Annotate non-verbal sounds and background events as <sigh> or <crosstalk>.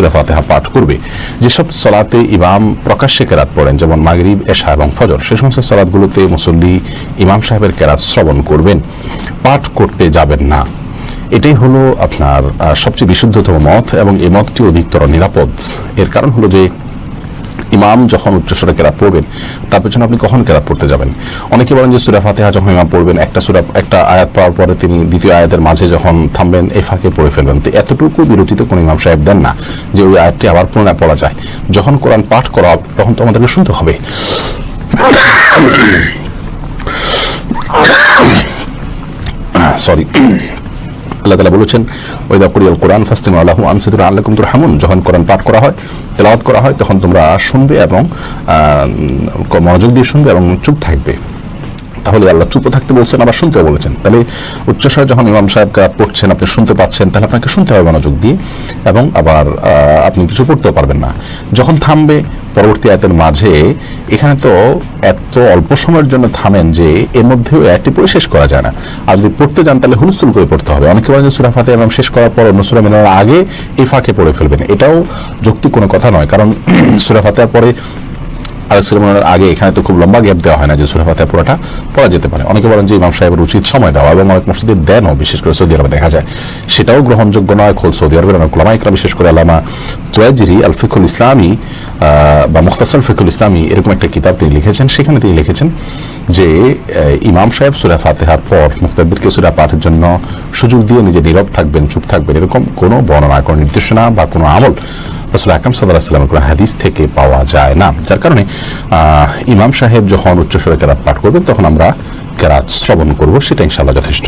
সুরা ফাতেহা পাঠ করবে। যেসব সলাতে ইমাম প্রকাশ্যে কেরাত পড়েন, যেমন মাগরিব, এশা এবং ফজর, সে সমস্ত সলাদগুলোতে মুসল্লি ইমাম সাহেবের কেরাত শ্রবণ করবেন। পাঠ করতে যাবেন না। এটাই হলো আপনার সবচেয়ে বিশুদ্ধতম মত এবং এই মতটি অধিকতর নিরাপদ। এর কারণ হলো যে ইমাম যখন উচ্চস্বরে কেরাত পড়বেন তার পেছনে আপনি কখন কেরাত পড়তে যাবেন অনেকে বলেন যে সুরা ফাতেহা যখন ইমাম পড়বেন একটা সুরা একটা আয়াত পাওয়ার পরে তিনি দ্বিতীয় আয়াতের মাঝে যখন থামবেন এই ফাঁকে পড়ে ফেলবেন তো এতটুকু বিরতিতে কোনো ইমাম সাহেব দেন না যে ওই আয়াতটি আবার পুনরায় পড়া যায় যখন কোরআন পাঠ করা তখন তো আমাদেরকে শুনতে হবে সরি আল্লাহ তালা বলেছেন ওইদা করিয়াল কোরআন ফাস্তিম আল্লাহ আনসিদুর আল্লাকুম তুর হামুন যখন কোরআন পাঠ করা হয়, তেলাওয়াত করা হয়, তখন তোমরা শুনবে এবং মনোযোগ দিয়ে শুনবে এবং চুপ থাকবে। তাহলে আল্লাহ চুপ থাকতে বলছেন, আবার শুনতেও বলেছেন। তাহলে উচ্চস্বরে যখন ইমাম সাহেব পড়ছেন, আপনি শুনতে পাচ্ছেন, তাহলে আপনাকে শুনতে হবে মনোযোগ দিয়ে এবং আবার আপনি কিছু পড়তেও পারবেন না। যখন থামবে পরবর্তী আয়াতের মাঝে এখানে তো এত অল্প সময়ের জন্য থামেন যে এর মধ্যেও একটি পড়ে শেষ করা যায় না। আর যদি পড়তে যান তাহলে হুলস্থুল করে পড়তে হবে। অনেকে বলেন যে সুরা ফাতে এবং শেষ করার পর অন্য সুরা মেলার আগে এই ফাঁকে পড়ে ফেলবেন। এটাও যৌক্তিক কোনো কথা নয়। কারণ <clears throat> সুরা ফাতেহার পরে আরেক সুলেমানের আগে এখানে তো খুব লম্বা গ্যাপ দেওয়া হয় না যে সুরা ফাতেহা পুরোটা পড়া যেতে পারে। অনেকে বলেন যে ইমাম সাহেবের উচিত সময় দেওয়া এবং অনেক মসজিদে দেনও, বিশেষ করে সৌদি আরবে দেখা যায়। সেটাও গ্রহণযোগ্য নয়। খোদ সৌদি আরবের অনেক ওলামাইকরা বিশেষ করে আলামা তোয়াজিরি আল ফিকুল ইসলামী বা মুখতাসর ফিকুল ইসলামী, এরকম একটা কিতাব তিনি লিখেছেন, সেখানে তিনি লিখেছেন যে ইমাম সাহেব সুরা ফাতেহার পর মুক্তাদেরকে সুরা পাঠের জন্য সুযোগ দিয়ে নিজে নীরব থাকবেন, চুপ থাকবেন, এরকম কোনো বর্ণনা, কোনো নির্দেশনা বা কোনো আমল রসুল আকাম সাল্লাহ সাল্লামের কোনো হাদিস থেকে পাওয়া যায় না। যার কারণে ইমাম সাহেব যখন উচ্চস্বরে কেরাত পাঠ করবেন, তখন আমরা কেরাত শ্রবণ করব, সেটা ইনশাআল্লাহ যথেষ্ট।